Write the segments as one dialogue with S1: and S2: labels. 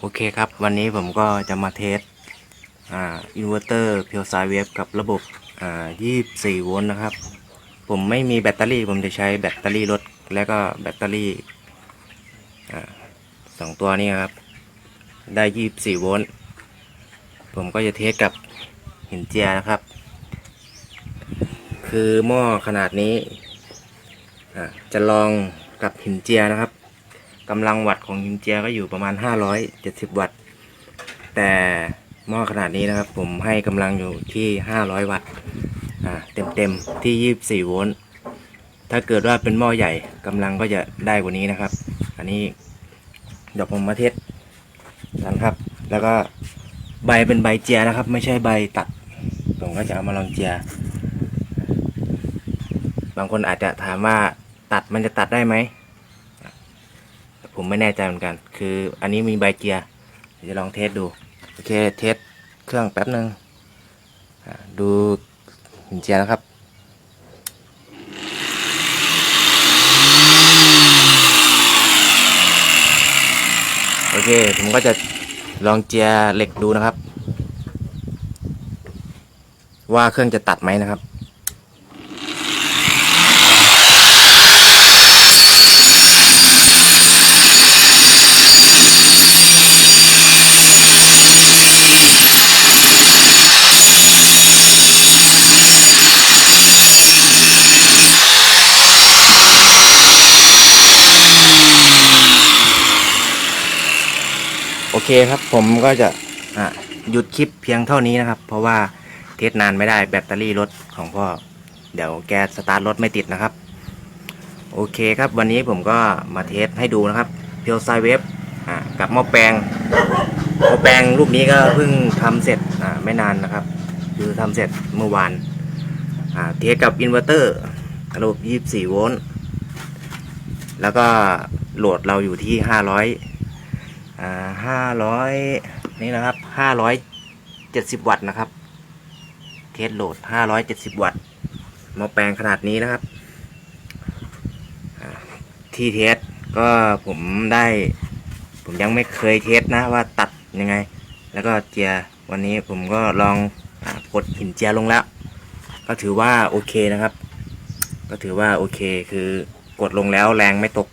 S1: โอเคครับ วันนี้ผมก็จะมาเทสอ่าอินเวอร์เตอร์เพียวไซเวฟกับระบบอ่า24 โวลต์นะครับ ผมไม่มีแบตเตอรี่ ผมจะใช้แบตเตอรี่รถ แล้วก็แบตเตอรี่อ่าสองตัวนี้ครับ ได้ 24 โวลต์ ผมก็จะเทสกับหินเจียนะครับ คือหม้อขนาดนี้อ่าจะลองกับหินเจียนะครับ กำลังวัตต์ของหินเจียก็อยู่ประมาณ 570 วัตต์ แต่หม้อขนาดนี้นะครับ ผมให้กำลังอยู่ที่ 500 วัตต์อ่าเต็มๆที่ 24 โวลต์ ถ้าเกิดว่าเป็นหม้อใหญ่กำลังก็จะได้กว่านี้นะครับ อันนี้เดี๋ยวผมมาเทสกันครับ แล้วก็ใบเป็นใบเจียนะครับ ไม่ใช่ใบตัด ผมก็จะเอามาลองเจีย บางคนอาจจะถามว่าตัดมันจะตัดได้ไหม ผมไม่แน่ใจเหมือนกัน คืออันนี้มีใบเกียร์จะลองเทสดู โอเค เทสเครื่องแป๊บหนึ่งดูหินเจียร์นะครับ โอเค ผมก็จะลองเจียร์เหล็กดูนะครับ ว่าเครื่องจะตัดไหมนะครับ อเคครับผมก็จะอะหยุดคลิปเพียงเท่านี้นะครับ เพราะว่าเทสนานไม่ได้แบตเตอรี่รถของพ่อ เดี๋ยวแกสตาร์ทรถไม่ติดนะครับ โอเคครับวันนี้ผมก็มาเทสให้ดูนะครับเพียวไซเวฟกับหม้อแปลงหม้อแปลงรูปนี้ก็เพิ่งทำเสร็จไม่นานนะครับ คือทำเสร็จเมื่อวานเทสกับอินเวอร์เตอร์ระบบ24 โวลต์แล้วก็โหลดเราอยู่ที่ 500 อ่าห้าร้อยนี่นะครับห้าร้อยเจ็ดสิบวัตต์นะครับ เทสโหลดห้าร้อยเจ็ดสิบวัตต์หมาแปลงขนาดนี้นะครับ ที่เทสก็ผมได้ ผมยังไม่เคยเทสนะว่าตัดยังไง แล้วก็เจียวันนี้ผมก็ลองอกดหินเจียลงแล้ว ก็ถือว่าโอเคนะครับ ก็ถือว่าโอเคคือกดลงแล้วแรงไม่ตก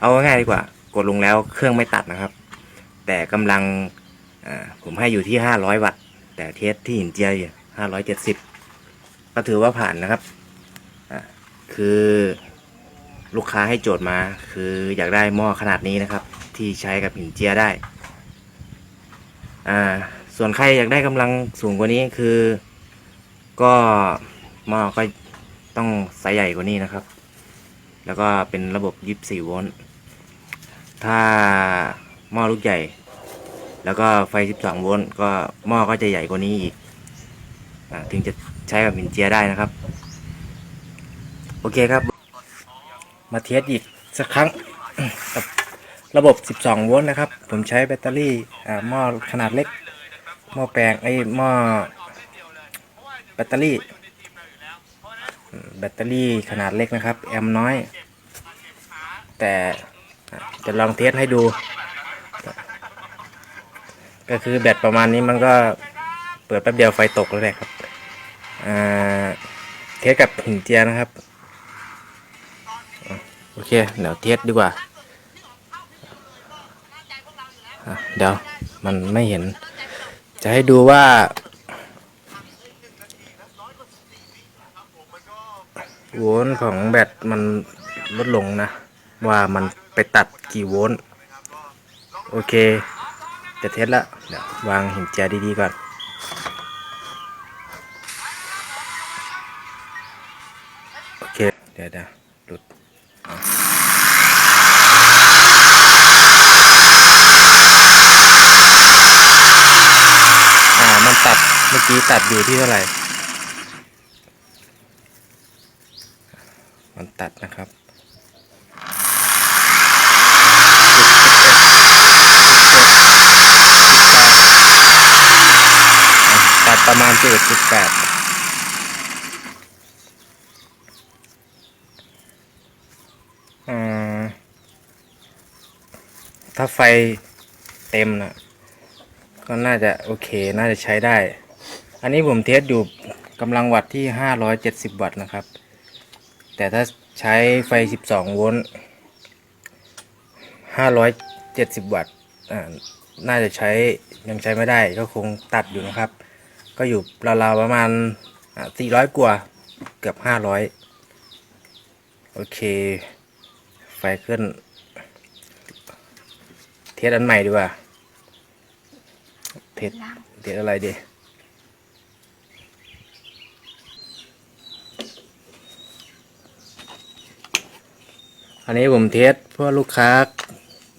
S1: เอาง่ายดีกว่า กดลงแล้วเครื่องไม่ตัดนะครับ แต่กำลังผมให้อยู่ที่ 500 วัตต์ แต่เทสที่หินเจียอยู่570ก็ถือว่าผ่านนะครับคือลูกค้าให้โจทย์มา คืออยากได้หม้อขนาดนี้นะครับ ที่ใช้กับหินเจียได้ อ่า ส่วนใครอยากได้กำลังสูงกว่านี้คือ ก็หม้อก็ต้องไซส์ใหญ่กว่านี้นะครับ แล้วก็เป็นระบบ 24 โวลต์ ถ้าหม้อลูกใหญ่ แล้วก็ไฟ 12 โวลต์ก็หม้อก็จะใหญ่กว่านี้อีกอถึงจะใช้กับหินเจียได้นะครับ โอเคครับ มาเทสอีกสักครั้งกับระบบ 12 โวลต์นะครับ ผมใช้แบตเตอรี่หม้อขนาดเล็ก หม้อแปลงไอ้หม้อแบตเตอรี่ แบตเตอรี่ขนาดเล็กนะครับ แอมป์น้อย แต่ จะลองเทสให้ดู ก็คือแบตประมาณนี้มันก็เปิดแป๊บเดียวไฟตกแล้วแหละครับเทสกับหินเจียนะครับ โอเค เดี๋ยวเทสดีกว่า เดี๋ยว มันไม่เห็น จะให้ดูว่าโวลต์ของแบตมันลดลงนะ ว่ามัน ไปตัดกี่โวลต์โอเค จะเทสละเดี๋ยววางหินเจียดีๆก่อนโอเค เดี๋ยวเดี๋ยวหลุดอ่ามันตัดเมื่อกี้ตัดอยู่ที่เท่าไหร่ มันตัดนะครับ ตัด ประมาณสิบเอ็ดจุดแปดถ้าไฟเต็มนะก็น่าจะโอเคน่าจะใช้ได้ อันนี้ผมเทสอยู่กำลังวัตที่ 570 วัตต์นะครับ แต่ถ้าใช้ไฟ 12 โวลต์570 วัตต์อ่าน่าจะใช้ยังใช้ไม่ได้ก็คงตัดอยู่นะครับ ก็อยู่ราวๆประมาณอ่า400กว่าเกือบ500โอเค ไฟขึ้น เทสอันใหม่ดีกว่า เทสเทสอะไรดีอันนี้ผมเทสเพื่อลูกค้า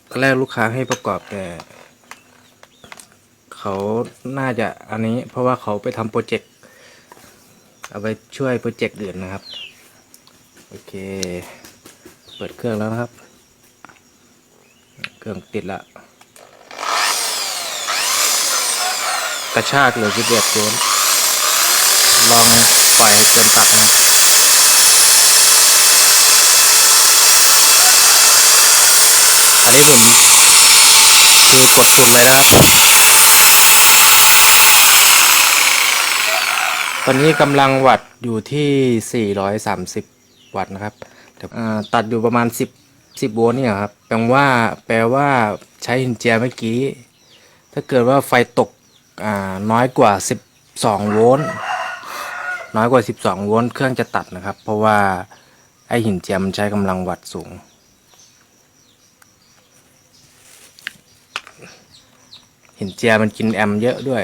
S1: ตอนแรกลูกค้าให้ประกอบแต่ เขาน่าจะอันนี้เพราะว่าเขาไปทำโปรเจกต์เอาไปช่วยโปรเจกต์อื่นนะครับ โอเค เปิดเครื่องแล้วนะครับ เครื่องติดละ กระชากเหลือสิบเอ็ดโวลต์ลองปล่อยให้เครื่องตัดนะอันนี้ผมคือกดสุดเลยนะครับ ตอนนี้กำลังวัตต์อยู่ที่ 430 วัตต์นะครับแต่ตัดอยู่ประมาณ 10 10โวลต์เนี่ยครับแปลว่าแปลว่าใช้หินเจียเมื่อกี้ ถ้าเกิดว่าไฟตกน้อยกว่า 12 โวลต์น้อยกว่า 12 โวลต์เครื่องจะตัดนะครับ เพราะว่าไอหินเจียมนใช้กำลังวัตสูง หินเจียมันกินแอมเยอะด้วย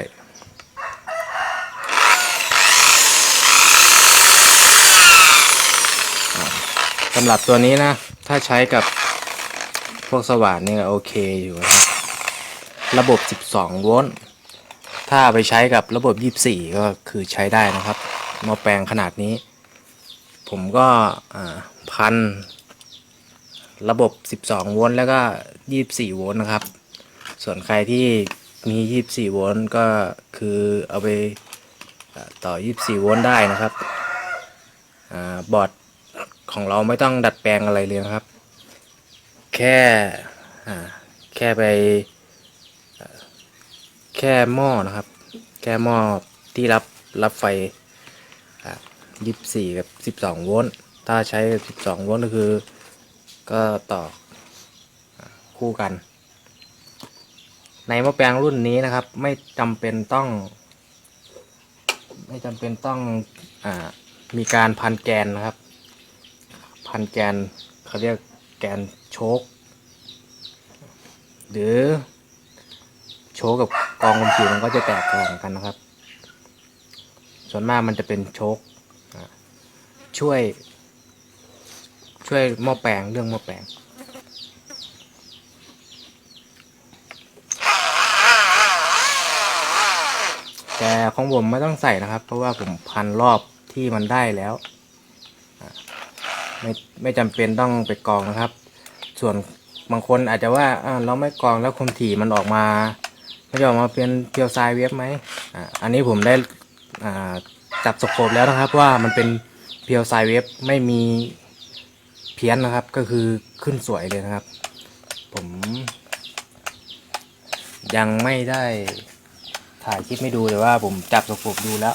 S1: ำหรับตัวนี้นะ ถ้าใช้กับพวกสว่านนี่ก็โอเคอยู่นะครับระบบ 12 โวลต์ถ้าไปใช้กับระบบ 24 ก็คือใช้ได้นะครับหม้อแปลงขนาดนี้ ผมก็พันระบบ 12 โวลต์แล้วก็ 24 โวลต์นะครับ ส่วนใครที่มี 24 โวลต์ก็คือเอาไปต่อ 24 โวลต์ได้นะครับอบอร์ด ของเราไม่ต้องดัดแปลงอะไรเลยนะครับ แค่แค่ไป แค่หม้อนะครับ แค่หม้อที่รับรับไฟยี่สิบสี่กับสิบสองโวลต์ถ้าใช้สิบสองโวลต์ก็คือ ก็ต่อคู่กัน ในหม้อแปลงรุ่นนี้นะครับ ไม่จำเป็นต้อง ไม่จำเป็นต้องอมีการพันแกนนะครับ พันแกนเขาเรียกแกนโชคหรือโชคกับกองลมผิวมันก็จะแตกต่างกันนะครับ ส่วนมากมันจะเป็นโชคอ่าช่วย ช่วยหม้อแปลงเรื่องหม้อแปลงแต่ของผมไม่ต้องใส่นะครับ เพราะว่าผมพันรอบที่มันได้แล้ว ไม่ไม่จำเป็นต้องไปกรองนะครับ ส่วนบางคนอาจจะว่าเราไม่กรองแล้วคมถี่มันออกมามันจะออกมาเป็นเพียวไซเวฟไหมอ่าอันนี้ผมได้อ่าจับสโคปแล้วนะครับว่ามันเป็นเพียวไซเวฟไม่มีเพี้ยนนะครับ ก็คือขึ้นสวยเลยนะครับ ผม ยังไม่ได้ถ่ายคลิปไม่ดูแต่ว่าผมจับสโคปดูแล้ว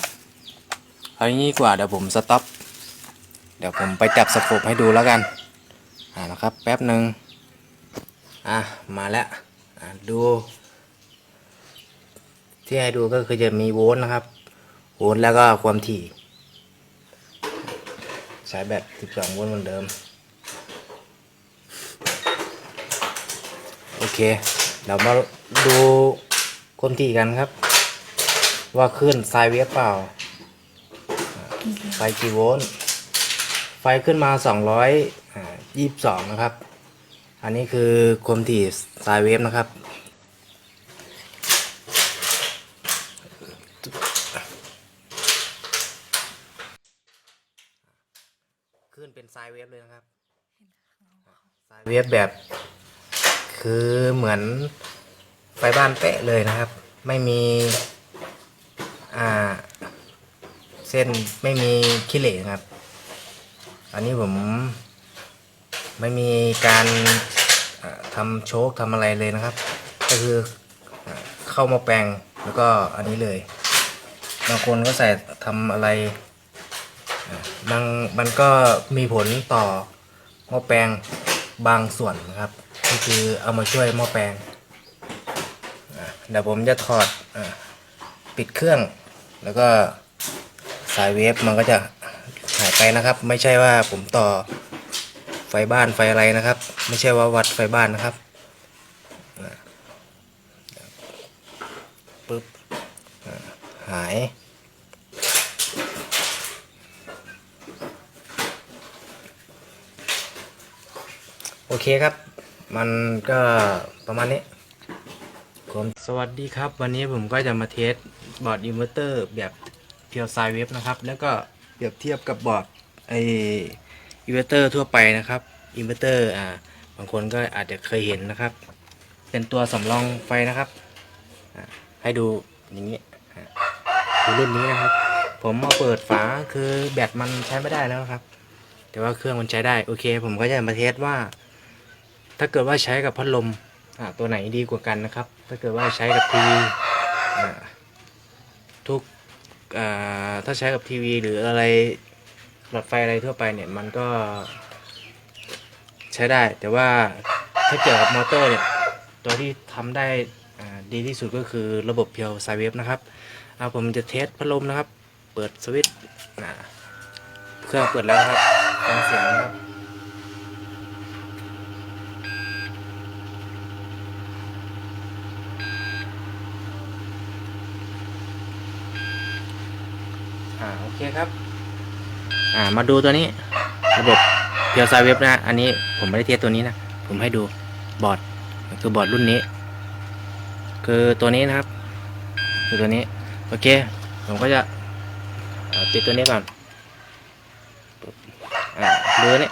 S1: เอาอย่างนี้กว่าเดี๋ยวผมสต็อป ดี๋ยวผมไปจับสโคปให้ดูแล้วกัน อ่านะครับแป๊บหนึ่งอะมาแล้วอ่าดู ที่ให้ดูก็คือจะมีโวลต์นะครับ โวลต์แล้วก็ความถี่ใช้แบต12โวลต์เหมือนเดิม โอเค เดี๋ยวมาดูความถี่กันครับ ว่าขึ้นไซน์เวฟเปล่าไฟกี่โวลต์ ฟขึ้นมา 222 นะครับ อันนี้คือความถี่สายเวฟนะครับ ขึ้นเป็นสายเวฟเลยนะครับสายเวฟแบบ คือเหมือนไฟบ้านเป๊ะเลยนะครับ ไม่มี อ่า เส้นไม่มีขี้เหร่ครับ อันนี้ผมไม่มีการเอ่อทำโชคทำอะไรเลยนะครับ ก็คือเข้ามาแปลงแล้วก็อันนี้เลยบางคนก็ใส่ทำอะไรบางมันก็มีผลต่อหม้อแปลงบางส่วนนะครับก็คือเอามาช่วยหม้อแปลงเดี๋ยวผมจะถอดอปิดเครื่อง แล้วก็สายเวฟมันก็จะ ไปนะครับ ไม่ใช่ว่าผมต่อไฟบ้านไฟอะไรนะครับ ไม่ใช่ว่าวัดไฟบ้านนะครับปึ๊บหายโอเคครับ มันก็ประมาณนี้ผมสวัสดีครับ วันนี้ผมก็จะมาเทสบอร์ดอินเวอร์เตอร์แบบเพียวไซเวฟนะครับ แล้วก็ เปรียบเทียบกับบอร์ดไออินเวอร์เตอร์ทั่วไปนะครับอินเวอร์เตอร์อ่าบางคนก็อาจจะเคยเห็นนะครับ เป็นตัวสำรองไฟนะครับ ให้ดูอย่างนี้ดูรุ่นนี้นะครับ ผมมาเปิดฝาคือแบตมันใช้ไม่ได้แล้วครับ แต่ว่าเครื่องมันใช้ได้โอเค ผมก็จะมาเทสว่า ถ้าเกิดว่าใช้กับพัดลมตัวไหนดีกว่ากันนะครับ ถ้าเกิดว่าใช้กับทีวีอ่ทุก ถ้าใช้กับทีวีหรืออะไรหลอดไฟอะไรทั่วไปเนี่ยมันก็ ใช้ได้ แต่ว่าถ้าเกี่ยวกับมอเตอร์เนี่ยตัวที่ทำได้ดีที่สุดก็คือระบบเพียวไซเวฟนะครับเอาผมจะเทสพัดลมนะครับ เปิดสวิตช์เครื่องเปิดแล้วครับฟังเสียงนะครับ อ่าโอเคครับ อ่ามาดูตัวนี้ระบบเพียวไซเว็บนะ อันนี้ผมไม่ได้เทสตัวนี้นะ ผมให้ดูบอร์ดคือบอร์ดรุ่นนี้ คือตัวนี้นะครับ คือตัวนี้ โอเค ผมก็จะปิดตัวนี้ก่อนอ่าดูนี่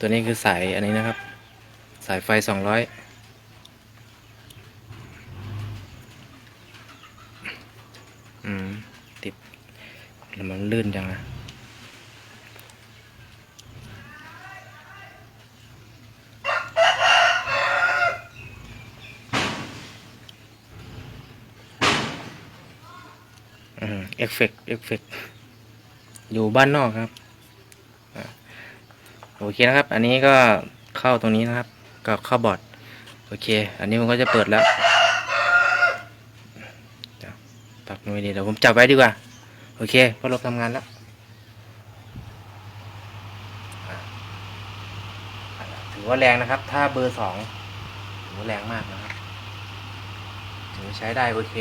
S1: ตัวนี้คือสายอันนี้นะครับ สายไฟสองร้อยอืม ติดแล้ว มันลื่นจังอะอืมเอฟเฟกเอฟเฟกอยู่บ้านนอกครับ โอเคนะครับ อันนี้ก็เข้าตรงนี้นะครับ ก็เข้าบอร์ด โอเค อันนี้มันก็จะเปิดแล้วเดี๋ยวปักหน่วยดีเดี๋ยวผมจับไว้ดีกว่า โอเคพอลบทำงานแล้วถือว่าแรงนะครับ ถ้าเบอร์สองถือว่าแรงมากนะครับถือใช้ได้โอเค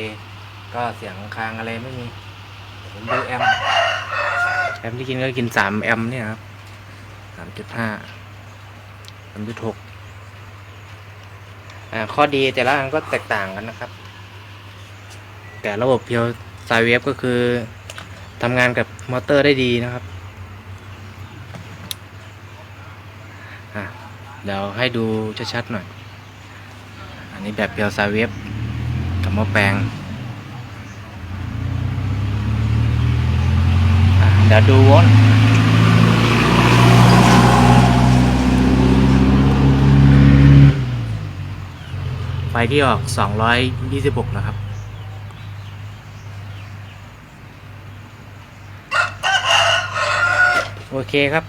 S1: ก็เสียงคางอะไรไม่มีผมดูแอมแอมที่กินก็กินสามแอมเนี่ยครับสามจุดห้าสามจุดหกข้อดีแต่ละอันก็แตกต่างกันนะครับ แต่ระบบเพียวสายเวฟก็คือ ทำงานกับมอเตอร์ได้ดีนะครับอะเดี๋ยวให้ดูชัดๆหน่อย อันนี้แบบเพียวสาเวฟกับหม้อแปลงอะเดี๋ยวดูวอลไฟที่ออก 226 นะครับ โอเคครับ